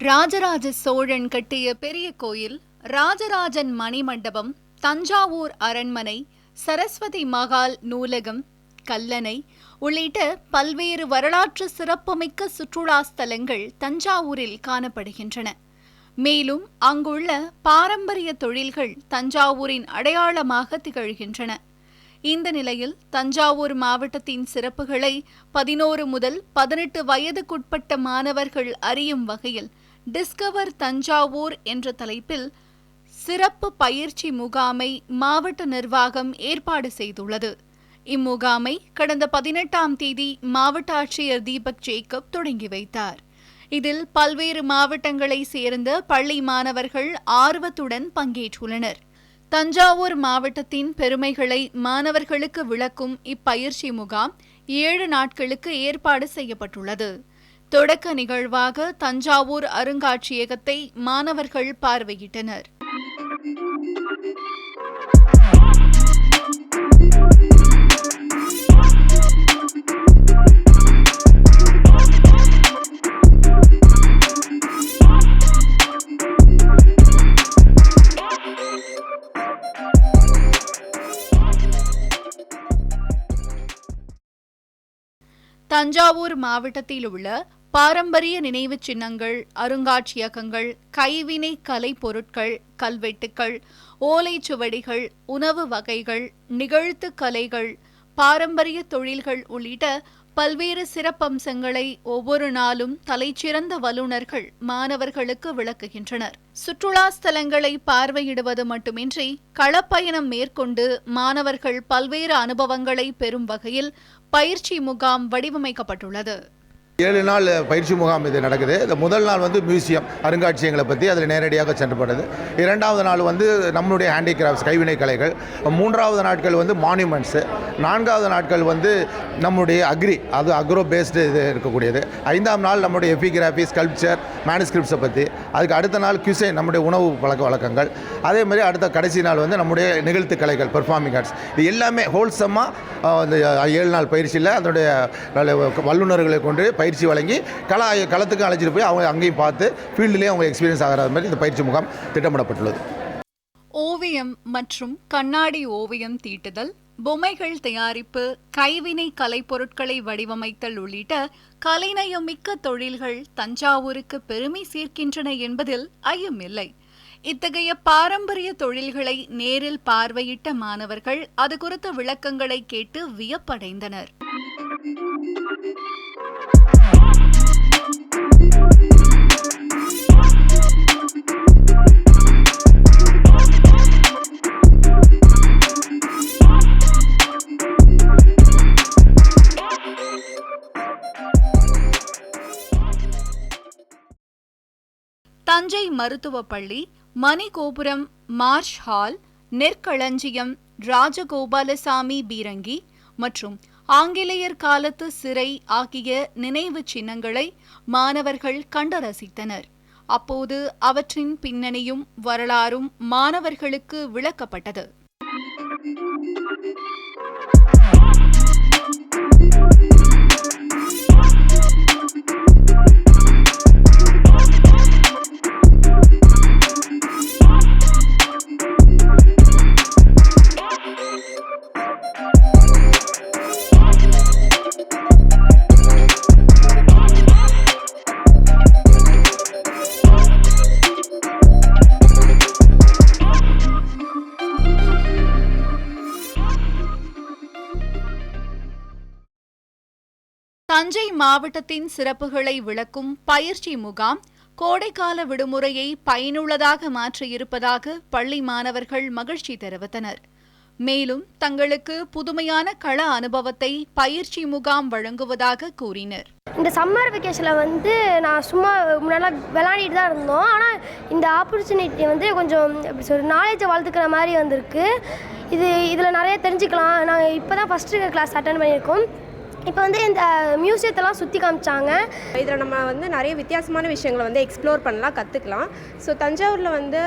ராஜராஜ சோழன் கட்டிய பெரிய கோயில் ராஜராஜன் மணிமண்டபம் தஞ்சாவூர் அரண்மனை சரஸ்வதி மகால் நூலகம் கல்லணை உள்ளிட்ட பல்வேறு வரலாற்று சிறப்புமிக்க சுற்றுலா ஸ்தலங்கள் தஞ்சாவூரில் காணப்படுகின்றன. மேலும் அங்குள்ள பாரம்பரிய தொழில்கள் தஞ்சாவூரின் அடையாளமாக திகழ்கின்றன. இந்த நிலையில் தஞ்சாவூர் மாவட்டத்தின் சிறப்புகளை பதினோரு முதல் பதினெட்டு வயதுக்குட்பட்ட மாணவர்கள் அறியும் வகையில் டிஸ்கவர் தஞ்சாவூர் என்ற தலைப்பில் சிறப்பு பயிற்சி முகாமை மாவட்ட நிர்வாகம் ஏற்பாடு செய்துள்ளது. இம்முகாமை கடந்த பதினெட்டாம் தேதி மாவட்ட ஆட்சியர் தீபக் ஜேக்கப் தொடங்கி வைத்தார். இதில் பல்வேறு மாவட்டங்களைச் சேர்ந்த பள்ளி மாணவர்கள் ஆர்வத்துடன் பங்கேற்றுள்ளனர். தஞ்சாவூர் மாவட்டத்தின் பெருமைகளை மாணவர்களுக்கு விளக்கும் இப்பயிற்சி முகாம் ஏழு நாட்களுக்கு ஏற்பாடு செய்யப்பட்டுள்ளது. தொடக்க நிகழ்வாக தஞ்சாவூர் அருங்காட்சியகத்தை மாணவர்கள் பார்வையிட்டனர். தஞ்சாவூர் மாவட்டத்தில் உள்ள பாரம்பரிய நினைவு சின்னங்கள் அருங்காட்சியகங்கள் கைவினை கலை பொருட்கள் கல்வெட்டுக்கள் ஓலைச்சுவடிகள் உணவு வகைகள் நிகழ்த்து கலைகள் பாரம்பரிய தொழில்கள் உள்ளிட்ட பல்வேறு சிறப்பம்சங்களை ஒவ்வொரு நாளும் தலைச்சிறந்த வல்லுநர்கள் மாணவர்களுக்கு விளக்குகின்றனர். சுற்றுலா ஸ்தலங்களை பார்வையிடுவது மட்டுமின்றி களப்பயணம் மேற்கொண்டு மாணவர்கள் பல்வேறு அனுபவங்களை பெறும் வகையில் பயிற்சி முகாம் வடிவமைக்கப்பட்டுள்ளது. ஏழு நாள் பயிற்சி முகாம் இது நடக்குது. இந்த முதல் நாள் வந்து மியூசியம் அருங்காட்சியகங்களை பற்றி அதில் நேரடியாக சென்றப்படுது இரண்டாவது நாள் வந்து நம்மளுடைய ஹேண்டிகிராஃப்ட்ஸ் கைவினை கலைகள். மூன்றாவது நாட்கள் வந்து மான்யூமெண்ட்ஸு நான்காவது நாட்கள் வந்து நம்முடைய அக்ரி அது அக்ரோ பேஸ்டு இது இருக்கக்கூடியது. ஐந்தாம் நாள் நம்முடைய எபிகிராஃபி ஸ்கல்ப்சர் மேனுஸ்கிரிப்ட்ஸை பற்றி அதுக்கு அடுத்த நாள் கியூசை நம்முடைய உணவு பழக்க வழக்கங்கள். அதே மாதிரி அடுத்த கடைசி நாள் வந்து நம்முடைய நிகழ்த்து கலைகள் பெர்ஃபார்மிங் ஆர்ட்ஸ் இது எல்லாமே ஹோல்சமாக அந்த ஏழு நாள் பயிற்சியில் அதனுடைய வல்லுநர்களை கொண்டு பயிற்சி வழங்கி கள களத்துக்கு அழைச்சிட்டு போய் அவங்க அங்கேயும் பார்த்து ஃபீல்டுலேயே அவங்க எக்ஸ்பீரியன்ஸ் ஆகிற மாதிரி இந்த பயிற்சி முகாம் திட்டமிடப்பட்டுள்ளது. ஓவியம் மற்றும் கண்ணாடி ஓவியம் தீட்டுதல் பொம்மைகள் தயாரிப்பு கைவினை கலைப்பொருட்களை வடிவமைத்தல் உள்ளிட்ட கலைநயமிக்க தொழில்கள் தஞ்சாவூருக்கு பெருமை சேர்க்கின்றன என்பதில் ஐயமில்லை. இத்தகைய பாரம்பரிய தொழில்களை நேரில் பார்வையிட்ட மாணவர்கள் அது குறித்த விளக்கங்களை கேட்டு வியப்படைந்தனர். தஞ்சை மருத்துவப் பள்ளி மணிகோபுரம் மார்ஷ் ஹால் நெற்களஞ்சியம் ராஜகோபாலசாமி பீரங்கி மற்றும் ஆங்கிலேயர் காலத்து சிறை ஆகிய நினைவுச் சின்னங்களை மாணவர்கள் கண்டு ரசித்தனர். அப்போது அவற்றின் பின்னணியும் வரலாறும் மாணவர்களுக்கு விளக்கப்பட்டது. தஞ்சை மாவட்டத்தின் சிறப்புகளை விளக்கும் பயிற்சி முகாம் கோடைக்கால விடுமுறையை பயனுள்ளதாக மாற்றியிருப்பதாக பள்ளி மாணவர்கள் மகிழ்ச்சி தெரிவித்தனர். மேலும் தங்களுக்கு புதுமையான கள அனுபவத்தை பயிற்சி முகாம் வழங்குவதாக கூறினர். இந்த சம்மர் வெக்கேஷனில் வந்து நான் சும்மா முன்னெல்லாம் விளாடிட்டு தான் இருந்தோம். ஆனால் இந்த ஆப்பர்ச்சுனிட்டி வந்து கொஞ்சம் எப்படி சொல்ற நாலேஜை வளர்த்துக்கிற மாதிரி வந்திருக்கு. இது இதில் நிறைய தெரிஞ்சுக்கலாம். நாங்கள் இப்போ தான் ஃபஸ்ட்டு கிளாஸ் அட்டன் பண்ணியிருக்கோம். இப்போ வந்து இந்த மியூசியத்தெல்லாம் சுற்றி காமிச்சாங்க. இதில் நம்ம வந்து நிறைய வித்தியாசமான விஷயங்களை வந்து எக்ஸ்ப்ளோர் பண்ணலாம் கற்றுக்கலாம் ஸோ தஞ்சாவூரில் வந்து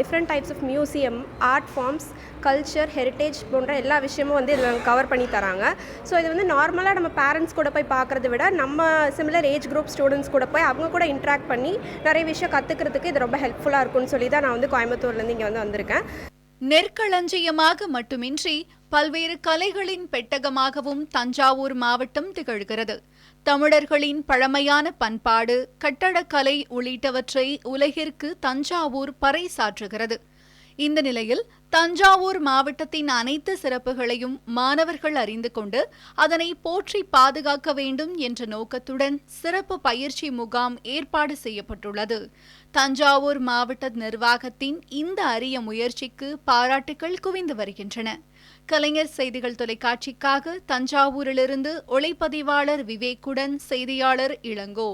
different types of museum art forms culture heritage போன்ற எல்லா விஷயமும் வந்து இதில் கவர் பண்ணி தராங்க. ஸோ இது வந்து நார்மலாக நம்ம பேரண்ட்ஸ் கூட போய் பார்க்குறத விட நம்ம சிமிலர் ஏஜ் குரூப் ஸ்டூடெண்ட்ஸ் கூட போய் அவங்க கூட இன்ட்ராக்ட் பண்ணி நிறைய விஷயம் கற்றுக்கிறதுக்கு இது ரொம்ப ஹெல்ப்ஃபுல்லாக இருக்கும்னு சொல்லி தான் நான் வந்து கோயம்புத்தூர்லேருந்து இங்கே வந்து வந்திருக்கேன். நெற்களஞ்சியமாக மட்டுமின்றி பல்வேறு கலைகளின் பெட்டகமாகவும் தஞ்சாவூர் மாவட்டம் திகழ்கிறது. தமிழர்களின் பழமையான பண்பாடு கட்டடக்கலை உள்ளிட்டவற்றை உலகிற்கு தஞ்சாவூர் பறைசாற்றுகிறது. இந்த நிலையில் தஞ்சாவூர் மாவட்டத்தின் அனைத்து சிறப்புகளையும் மாணவர்கள் அறிந்து கொண்டு அதனை போற்றி பாதுகாக்க வேண்டும் என்ற நோக்கத்துடன் சிறப்பு பயிற்சி முகாம் ஏற்பாடு செய்யப்பட்டுள்ளது. தஞ்சாவூர் மாவட்ட நிர்வாகத்தின் இந்த அரிய முயற்சிக்கு பாராட்டுகள் குவிந்து வருகின்றன. கலைஞர் செய்திகள் தொலைக்காட்சிக்காக தஞ்சாவூரிலிருந்து ஒளிப்பதிவாளர் விவேக்குடன் செய்தியாளர் இளங்கோ.